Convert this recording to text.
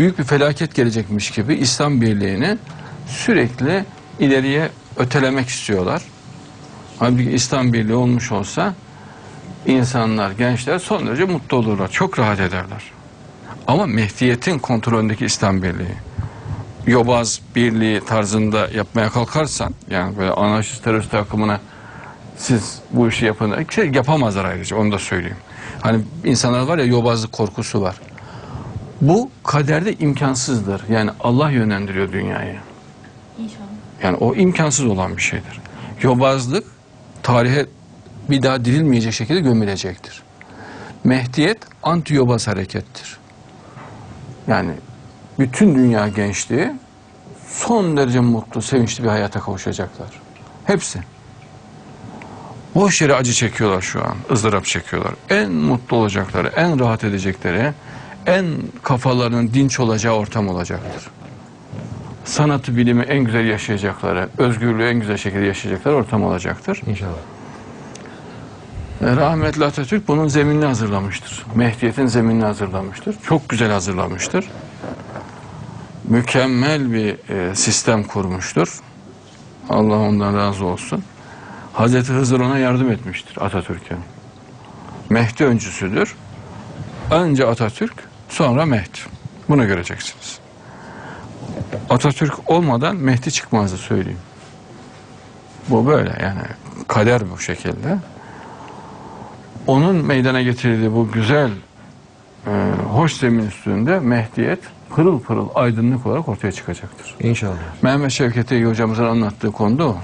büyük bir felaket gelecekmiş gibi İslam Birliği'ni sürekli ileriye ötelemek istiyorlar. Halbuki İslam Birliği olmuş olsa insanlar, gençler son derece mutlu olurlar. Çok rahat ederler. Ama Mehdiyet'in kontrolündeki İslam Birliği yobaz birliği tarzında yapmaya kalkarsan yani böyle anarşist terörist akımına siz bu işi yapın şey yapamazlar ayrıca onu da söyleyeyim. Hani insanlar var ya yobazlık korkusu var. Bu kaderde imkansızdır. Yani Allah yönlendiriyor dünyayı. İnşallah. Yani o imkansız olan bir şeydir. Yobazlık tarihe bir daha dirilmeyecek şekilde gömülecektir. Mehdiyet anti yobaz harekettir. Yani bütün dünya gençliği son derece mutlu, sevinçli bir hayata kavuşacaklar. Hepsi. Boş yere acı çekiyorlar şu an, ızdırap çekiyorlar. En mutlu olacakları, en rahat edecekleri, en kafalarının dinç olacağı ortam olacaktır sanatı bilimi en güzel yaşayacakları, özgürlüğü en güzel şekilde yaşayacakları ortam olacaktır. İnşallah. E, Rahmetli Atatürk bunun zeminini hazırlamıştır. Mehdiyet'in zeminini hazırlamıştır. Çok güzel hazırlamıştır. Mükemmel bir e, sistem kurmuştur. Allah ondan razı olsun. Hazreti Hızır ona yardım etmiştir Atatürk'e. Mehdi öncüsüdür. Önce Atatürk, sonra Mehdi. Bunu göreceksiniz. Atatürk olmadan Mehdi çıkmazdı söyleyeyim. Bu böyle yani kader bu şekilde. Onun meydana getirdiği bu güzel e, hoş zemin üstünde Mehdiyet pırıl pırıl aydınlık olarak ortaya çıkacaktır. İnşallah. Mehmet Şevket Ege hocamızın anlattığı konu da o.